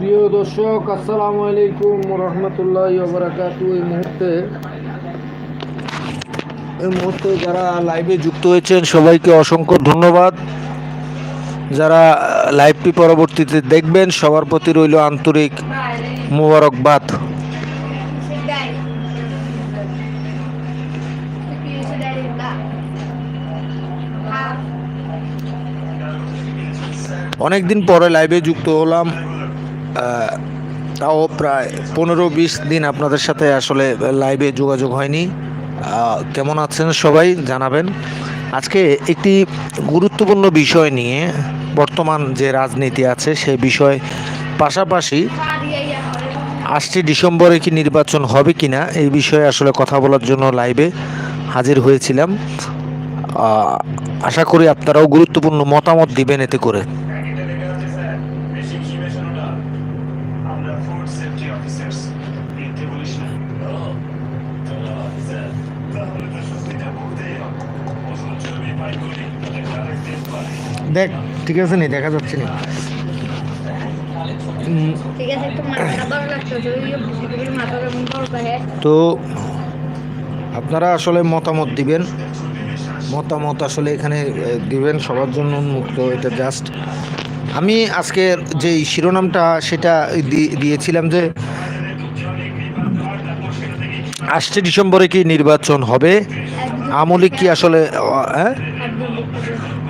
প্রিয় দর্শক, আসসালামু আলাইকুম রহমতুল্লাহ বারাকাতু এই মুহূর্তে এই মুহূর্তে যারা লাইভে যুক্ত হয়েছেন, সবাইকে অসংখ্য ধন্যবাদ। যারা লাইভটি পরবর্তীতে দেখবেন, সবার প্রতি রইল আন্তরিক মুবারকবাদ। অনেক দিন পরে লাইভে যুক্ত হলাম। তাও প্রায় পনেরো বিশ দিন আপনাদের সাথে আসলে লাইভে যোগাযোগ হয়নি। কেমন আছেন সবাই জানাবেন। আজকে একটি গুরুত্বপূর্ণ বিষয় নিয়ে বর্তমান যে রাজনীতি আছে সেই বিষয় পাশাপাশি আসছে ডিসেম্বরে কি নির্বাচন হবে কি না এই বিষয়ে আসলে কথা বলার জন্য লাইভে হাজির হয়েছিলাম। আশা করি আপনারাও গুরুত্বপূর্ণ মতামত দিবেন এতে করে। আমরা ফুড সেফটি অফিসার্স। মিথ্যে বলিস না পাই দেখ ঠিক আছে নি দেখা যাচ্ছে না। করে তো আপনারা আসলে মতামত দিবেন। মতামত আসলে এখানে দিবেন সবার জন্য উন্মুক্ত এটা জাস্ট আমি আজকে যে শিরোনামটা সেটা দিয়েছিলাম যে আসছে ডিসেম্বরে কি নির্বাচন হবে? আমলিক কি আসলে হ্যাঁ?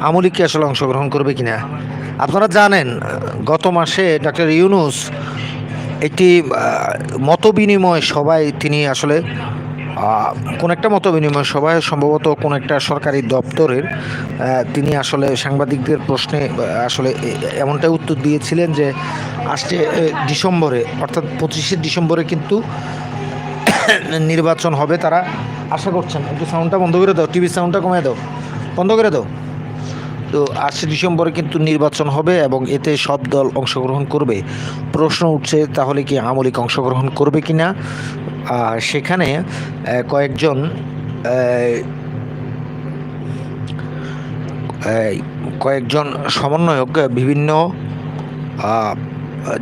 আমলিক কি আসলে অংশগ্রহণ করবে কিনা? আপনারা জানেন, গত মাসে ডাক্তার ইউনুস একটি মত বিনিময় সভায় তিনি আসলে কোন একটা মত বিনিময় সভায় সম্ভবত কোন একটা সরকারি দপ্তরের তিনি আসলে সাংবাদিকদের প্রশ্নে আসলে এমনটাই উত্তর দিয়েছিলেন যে আসছে ডিসেম্বরে, অর্থাৎ পঁচিশে ডিসেম্বরে কিন্তু নির্বাচন হবে তারা। আশা করছেন, একটু সাউন্ডটা বন্ধ করে দাও টিভি সাউন্ডটা কমিয়ে দাও। বন্ধ করে দাও। তো আসছে ডিসেম্বরে কিন্তু নির্বাচন হবে এবং এতে সব দল অংশগ্রহণ করবে। প্রশ্ন উঠছে, তাহলে কি আওয়ামী লীগ অংশগ্রহণ করবে কি না সেখানে কয়েকজন কয়েকজন সমন্বয়ক বিভিন্ন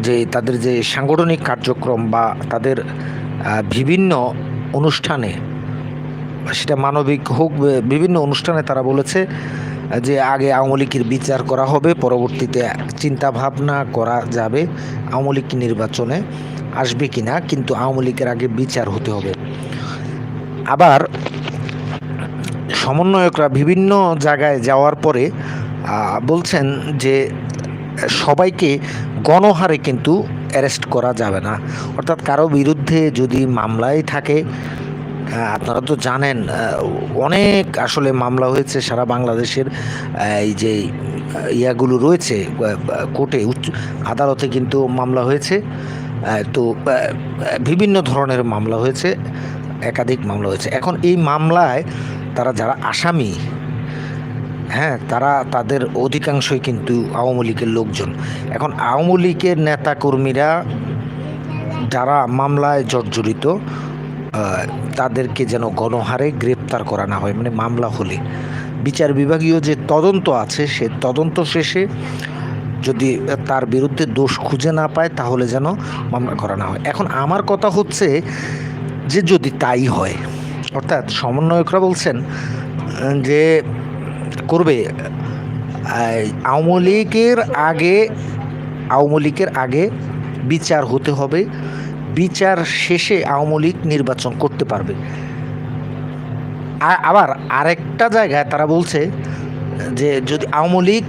যে তাদের যে সাংগঠনিক কার্যক্রম বা তাদের বিভিন্ন অনুষ্ঠানে, সেটা মানবিক হোক বিভিন্ন অনুষ্ঠানে তারা বলেছে, যে আগে আওয়ামী লীগের বিচার করা হবে, পরবর্তীতে চিন্তা ভাবনা করা যাবে আওয়ামী লীগ নির্বাচনে। আসবে কিনা, কিন্তু আওয়ামী লীগের আগে বিচার হতে হবে। আবার সমন্বয়করা বিভিন্ন জায়গায় যাওয়ার পরে বলছেন যে সবাইকে গণহারে কিন্তু অ্যারেস্ট করা যাবে না। অর্থাৎ কারও বিরুদ্ধে যদি মামলাই থাকে আপনারা তো জানেন অনেক আসলে মামলা হয়েছে সারা বাংলাদেশের এই যে ইয়াগুলো রয়েছে কোর্টে, উচ্চ আদালতে কিন্তু মামলা হয়েছে। তো বিভিন্ন ধরনের মামলা হয়েছে, একাধিক মামলা হয়েছে। এখন এই মামলায় তারা যারা আসামি হ্যাঁ তারা তাদের অধিকাংশই কিন্তু আওয়ামী লীগের লোকজন। এখন আওয়ামী লীগের নেতাকর্মীরা যারা মামলায় জর্জরিত তাদেরকে যেন গণহারে গ্রেপ্তার করা না হয় মানে মামলা হলে। বিচার বিভাগীয় যে তদন্ত আছে, সে তদন্ত শেষে যদি তার বিরুদ্ধে দোষ খুঁজে না পায়, তাহলে যেন মামলা করা না হয়। এখন আমার কথা হচ্ছে যে যদি তাই হয়, অর্থাৎ সমন্বয়করা বলছেন যে করবে আওয়ামী লীগের আগে, আওয়ামী লীগের আগে বিচার হতে হবে, বিচার শেষে আওয়ামী লীগ নির্বাচন করতে পারবে। আবার আরেকটা জায়গায় তারা বলছে যে যদি আওয়ামী লীগ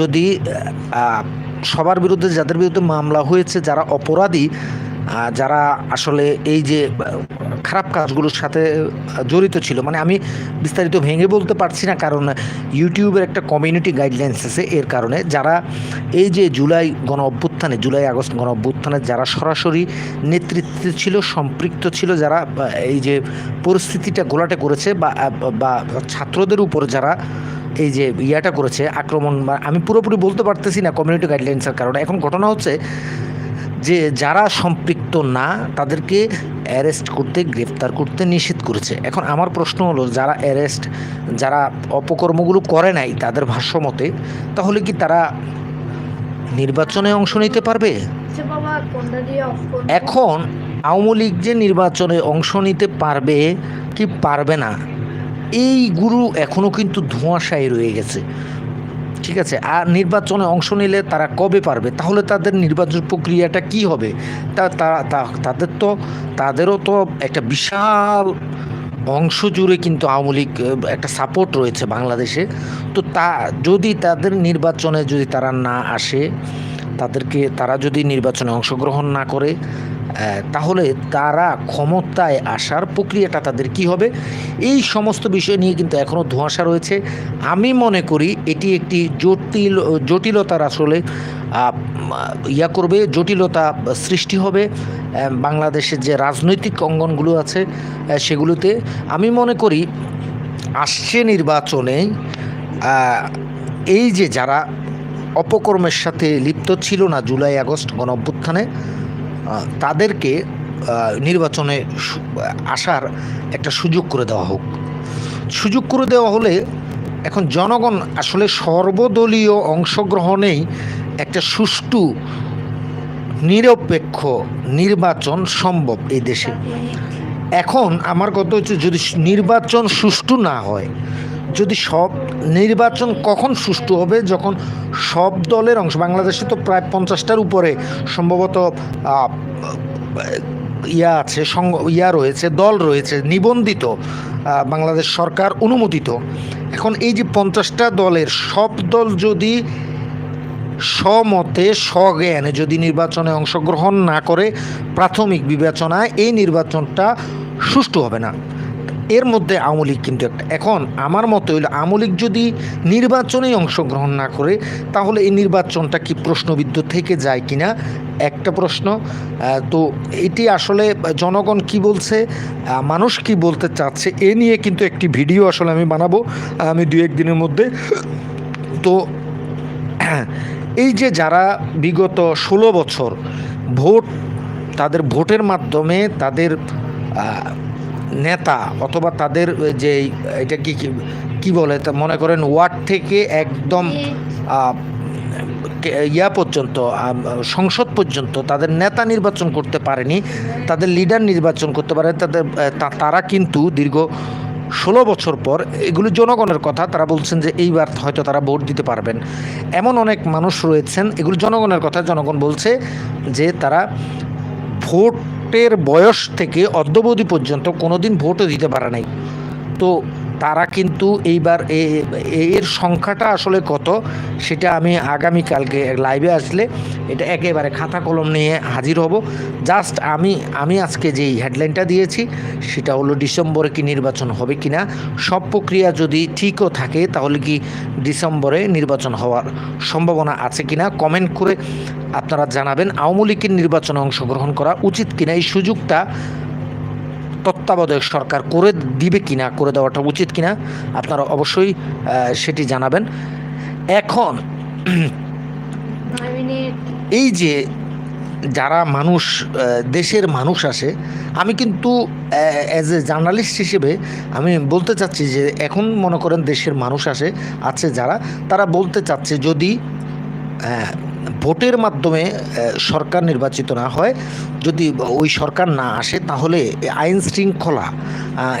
যদি সবার বিরুদ্ধে, যাদের বিরুদ্ধে মামলা হয়েছে, যারা অপরাধী যারা আসলে এই যে খারাপ কাজগুলোর সাথে জড়িত ছিল মানে আমি বিস্তারিত ভেঙে বলতে পারছি না, কারণ ইউটিউবের একটা কমিউনিটি গাইডলাইন্স আছে এর কারণে, যারা এই যে জুলাই গণ অভ্যুত্থানে, জুলাই আগস্ট গণ অভ্যুত্থানে যারা সরাসরি নেতৃত্বে ছিল, সম্পৃক্ত ছিল, যারা এই যে পরিস্থিতিটা গোলাটে করেছে বা, ছাত্রদের উপর যারা এই যে ইয়াটা করেছে আক্রমণ বা আমি পুরোপুরি বলতে পারতেছি না কমিউনিটি গাইডলাইন্সের কারণে। এখন ঘটনা হচ্ছে যে যারা সম্পৃক্ত না তাদেরকে অ্যারেস্ট করতে গ্রেফতার করতে নিষেধ করেছে। এখন আমার প্রশ্ন হলো যারা অ্যারেস্ট যারা অপকর্মগুলো করে নাই তাদের ভাষ্য মতে তাহলে কি তারা নির্বাচনে অংশ নিতে পারবে? আচ্ছা এখন আওয়ামী লীগ যে নির্বাচনে অংশ নিতে পারবে কি পারবে না? এই গুরু এখনও কিন্তু ধোঁয়াশায় রয়ে গেছে। ঠিক আছে? আর নির্বাচনে অংশ নিলে তারা কবে পারবে? তাহলে তাদের নির্বাচন প্রক্রিয়াটা কি হবে? তা তাদের তো, তাদেরও তো একটা বিশাল অংশ জুড়ে কিন্তু আওয়ামী লীগ একটা সাপোর্ট রয়েছে বাংলাদেশে। তো তা, যদি তাদের নির্বাচনে যদি তারা না আসে, তাদেরকে, তারা যদি নির্বাচনে অংশগ্রহণ না করে তাহলে তারা ক্ষমতায় আসার প্রক্রিয়াটা তাদের কি হবে? এই সমস্ত বিষয় নিয়ে কিন্তু এখনও ধোঁয়াশা রয়েছে। আমি মনে করি এটি একটি জটিল, জটিলতার আসলে ইয়া করবে, জটিলতা সৃষ্টি হবে। বাংলাদেশের যে রাজনৈতিক অঙ্গনগুলো আছে সেগুলোতে আমি মনে করি আসছে নির্বাচনে এই যে যারা অপকর্মের সাথে লিপ্ত ছিল না জুলাই আগস্ট গণ অভ্যুত্থানে তাদেরকে নির্বাচনে আসার একটা সুযোগ করে দেওয়া হোক। সুযোগ করে দেওয়া হলে এখন জনগণ আসলে সর্বদলীয় অংশগ্রহণেই একটা সুষ্ঠু, নিরপেক্ষ নির্বাচন সম্ভব এই দেশে। এখন আমার কথা হচ্ছে যদি নির্বাচন সুষ্ঠু না হয় যদি সব নির্বাচন কখন সুষ্ঠু হবে, যখন সব দলের অংশ, বাংলাদেশে তো প্রায় পঞ্চাশটার উপরে সম্ভবত ইয়া আছে সং ইয়া রয়েছে, দল রয়েছে, নিবন্ধিত বাংলাদেশ সরকার অনুমোদিত। এখন এই যে পঞ্চাশটা দলের সব দল যদি স্বমতে স্বজ্ঞানে যদি নির্বাচনে অংশগ্রহণ না করে, প্রাথমিক বিবেচনায় এই নির্বাচনটা সুষ্ঠু হবে না। এর মধ্যে আওয়ামী কিন্তু একটা। এখন আমার মতো হইল আওয়ামী যদি নির্বাচনেই অংশগ্রহণ না করে, তাহলে এই নির্বাচনটা কি প্রশ্নবিদ্ধ থেকে যায় কিনা? একটা প্রশ্ন। তো এটি আসলে জনগণ কি বলছে মানুষ কি বলতে চাচ্ছে, এ নিয়ে কিন্তু একটি ভিডিও আসলে আমি বানাবো আমি দু একদিনের মধ্যে। তো এই যে যারা বিগত ষোলো বছর ভোট, তাদের ভোটের মাধ্যমে তাদের নেতা অথবা তাদের যে এটা কি কি- বলে তা মনে করেন ওয়ার্ড থেকে একদম ইয়া পর্যন্ত সংসদ পর্যন্ত তাদের নেতা নির্বাচন করতে পারেনি তাদের লিডার নির্বাচন করতে পারে তাদের তারা কিন্তু দীর্ঘ ষোলো বছর পর এগুলি জনগণের কথা তারা বলছেন যে এইবার হয়তো তারা ভোট দিতে পারবেন। এমন অনেক মানুষ রয়েছেন এগুলি জনগণের কথা জনগণ বলছে যে তারা ভোটের বয়স থেকে অদ্যবধি পর্যন্ত কোনো দিন ভোটও দিতে পারে নাই। তো তারা কিন্তু এইবার এর সংখ্যাটা আসলে কত সেটা আমি আগামীকালকে লাইভে আসলে এটা একেবারে খাতা কলম নিয়ে হাজির হব। জাস্ট আমি আমি আজকে যেই হেডলাইনটা দিয়েছি সেটা হলো ডিসেম্বরে কি নির্বাচন হবে কি না সব প্রক্রিয়া যদি ঠিকও থাকে তাহলে কি ডিসেম্বরে নির্বাচন হওয়ার সম্ভাবনা আছে কি না কমেন্ট করে আপনারা জানাবেন। আওয়ামী লীগের নির্বাচনে অংশগ্রহণ করা উচিত কিনা? এই সুযোগটা তত্ত্বাবধায়ক সরকার করে দিবে কিনা, করে দেওয়াটা উচিত কিনা, আপনারা অবশ্যই সেটি জানাবেন। এখন, এই যে যারা মানুষ দেশের মানুষ আসে, আমি কিন্তু অ্যাজ এ জার্নালিস্ট হিসেবে আমি বলতে চাচ্ছি যে এখন মনে করেন দেশের মানুষ আসে, আছে যারা, তারা বলতে চাচ্ছে যদি ভোটের মাধ্যমে সরকার নির্বাচিত না হয়, যদি ওই সরকার না আসে, তাহলে আইন শৃঙ্খলা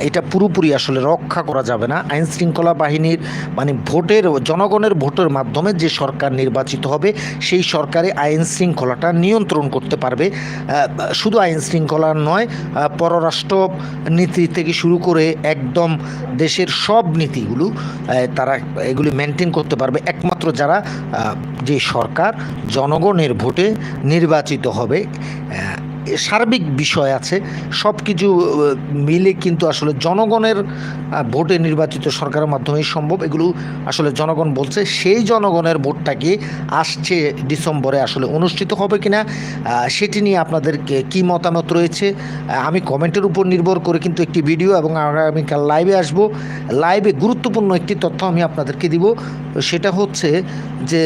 এটা পুরোপুরি আসলে রক্ষা করা যাবে না। আইন শৃঙ্খলা বাহিনীর মানে ভোটের, জনগণের ভোটের মাধ্যমে যে সরকার নির্বাচিত হবে, সেই সরকারে আইন শৃঙ্খলাটা নিয়ন্ত্রণ করতে পারবে। শুধু আইন শৃঙ্খলা নয় পররাষ্ট্র নীতি থেকে শুরু করে একদম দেশের সব নীতিগুলো তারা এগুলি মেনটেন করতে পারবে। একমাত্র যারা যে সরকার জনগণের ভোটে নির্বাচিত হবে সার্বিক বিষয় আছে সব কিছু মিলে কিন্তু আসলে জনগণের ভোটে নির্বাচিত সরকারের মাধ্যমেই সম্ভব। এগুলো আসলে জনগণ বলছে সেই জনগণের ভোটটাকে আসছে ডিসেম্বরে আসলে অনুষ্ঠিত হবে কিনা সেটি নিয়ে আপনাদের কে- মতামত রয়েছে আমি কমেন্টের উপর নির্ভর করে কিন্তু একটি ভিডিও এবং আগামীকাল লাইভে আসব। লাইভে গুরুত্বপূর্ণ একটি তথ্য আমি আপনাদেরকে দিব, সেটা হচ্ছে যে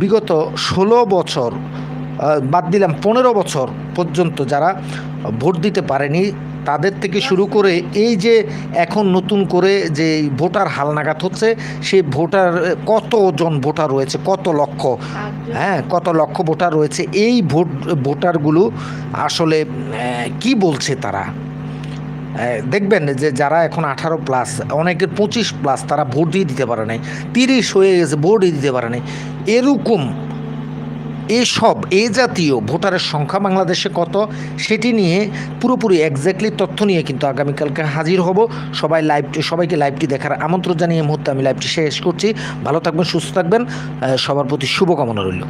বিগত ষোলো বছর বাদ দিলাম পনেরো বছর পর্যন্ত যারা ভোট দিতে পারেনি, তাদের থেকে শুরু করে এই যে এখন নতুন করে যে ভোটার হালনাগাদ হচ্ছে সেই ভোটার, কতজন ভোটার রয়েছে, কত লক্ষ হ্যাঁ কত লক্ষ ভোটার রয়েছে, এই ভোট, ভোটারগুলো আসলে কি বলছে তারা? দেখবেন যে যারা এখন আঠারো প্লাস অনেকের পঁচিশ প্লাস তারা ভোট দিয়ে দিতে পারে নাই। তিরিশ হয়ে গেছে, ভোটই দিতে পারে নাই। এরকম এসব, এ জাতীয় ভোটারের সংখ্যা বাংলাদেশে কত, সেটি নিয়ে পুরোপুরি এক্স্যাক্টলি তথ্য নিয়ে কিন্তু আগামীকালকে হাজির হব। সবাই লাইভটি সবাইকে লাইভটি দেখার আমন্ত্রণ জানিয়ে মুহূর্তে আমি লাইভটি শেষ করছি। ভালো থাকবেন, সুস্থ থাকবেন। সবার প্রতি শুভকামনা রইল।